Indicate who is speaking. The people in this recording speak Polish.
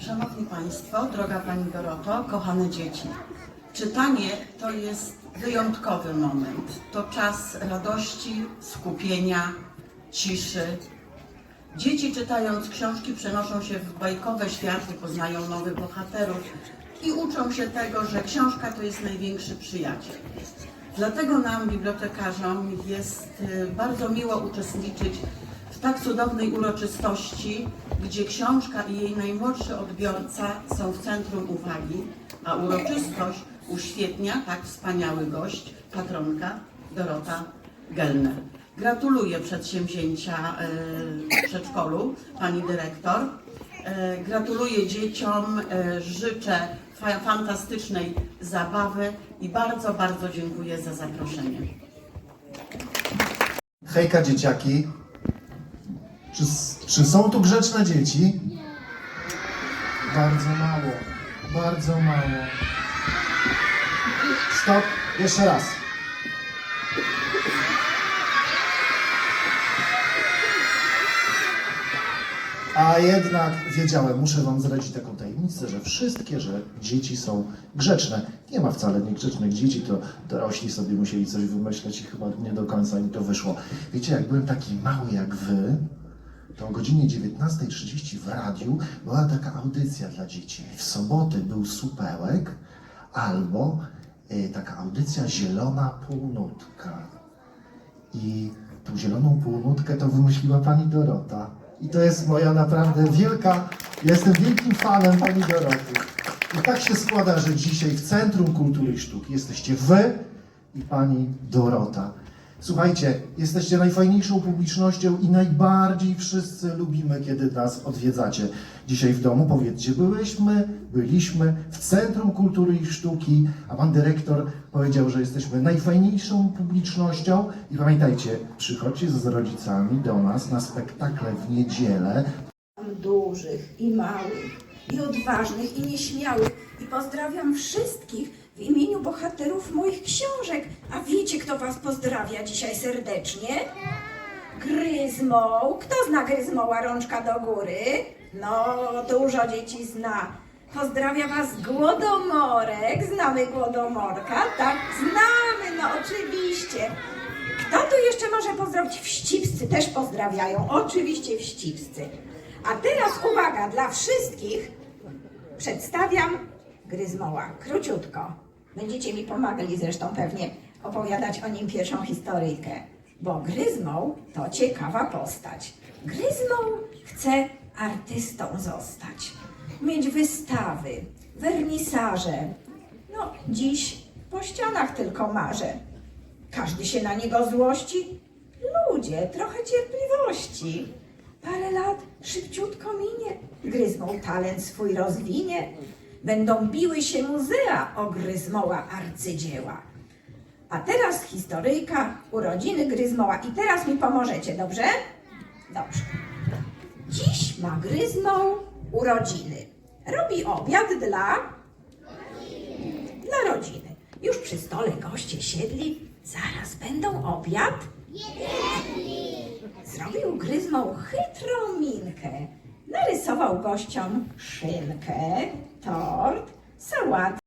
Speaker 1: Szanowni Państwo, droga Pani Doroto, kochane dzieci. Czytanie to jest wyjątkowy moment. To czas radości, skupienia, ciszy. Dzieci czytając książki przenoszą się w bajkowe światy, poznają nowych bohaterów i uczą się tego, że książka to jest największy przyjaciel. Dlatego nam, bibliotekarzom, jest y, bardzo miło uczestniczyć w tak cudownej uroczystości, gdzie książka i jej najmłodszy odbiorca są w centrum uwagi, a uroczystość uświetnia tak wspaniały gość, patronka Dorota Gelner. Gratuluję przedsięwzięcia y, przedszkolu, pani dyrektor. E, Gratuluję dzieciom, e, życzę fa- fantastycznej zabawy i bardzo, bardzo dziękuję za zaproszenie.
Speaker 2: Hejka dzieciaki. Czy, czy są tu grzeczne dzieci? Bardzo mało. Bardzo mało. Stop. Jeszcze raz. A jednak wiedziałem, muszę wam zdradzić taką tajemnicę, że wszystkie, że dzieci są grzeczne. Nie ma wcale niegrzecznych dzieci, to dorośli sobie musieli coś wymyśleć i chyba nie do końca im to wyszło. Wiecie, jak byłem taki mały jak wy, to o godzinie 19.30 w radiu była taka audycja dla dzieci. W soboty był supełek albo y, taka audycja Zielona Półnutka. I tą zieloną półnutkę to wymyśliła pani Dorota. I to jest moja naprawdę wielka, jestem wielkim fanem pani Doroty. I tak się składa, że dzisiaj w Centrum Kultury i Sztuki jesteście wy i pani Dorota. Słuchajcie, jesteście najfajniejszą publicznością i najbardziej wszyscy lubimy, kiedy nas odwiedzacie. Dzisiaj w domu powiedzcie, byłyśmy, byliśmy w Centrum Kultury i Sztuki, a pan dyrektor powiedział, że jesteśmy najfajniejszą publicznością. I pamiętajcie, przychodźcie z rodzicami do nas na spektakle w niedzielę.
Speaker 3: dużych i małych, i odważnych, i nieśmiałych. I pozdrawiam wszystkich w imieniu bohaterów moich książek. A wiecie, kto Was pozdrawia dzisiaj serdecznie? Gryzmoł. Kto zna Gryzmoła? Rączka do góry. No, dużo dzieci zna. Pozdrawia Was Głodomorek. Znamy Głodomorka? Tak, znamy, no oczywiście. Kto tu jeszcze może pozdrowić? Wścibscy też pozdrawiają. Oczywiście wścibscy. A teraz uwaga, dla wszystkich przedstawiam Gryzmoła. Króciutko. Będziecie mi pomagali zresztą pewnie opowiadać o nim pierwszą historyjkę. Bo Gryzmoł to ciekawa postać. Gryzmoł chce artystą zostać. Mieć wystawy, wernisaże. No, dziś po ścianach tylko marzę. Każdy się na niego złości. Ludzie, trochę cierpliwości. Parę lat szybciutko minie. Gryzmoł talent swój rozwinie. Będą biły się muzea o Gryzmoła arcydzieła. A teraz historyjka urodziny Gryzmoła. I teraz mi pomożecie, dobrze? Dobrze. Dziś ma Gryzmoł urodziny. Robi obiad dla dla rodziny. Już przy stole goście siedli, zaraz będą obiad jedli. Zrobił gryzmą chytrą minkę. Narysował gościom szynkę, tort, sałatę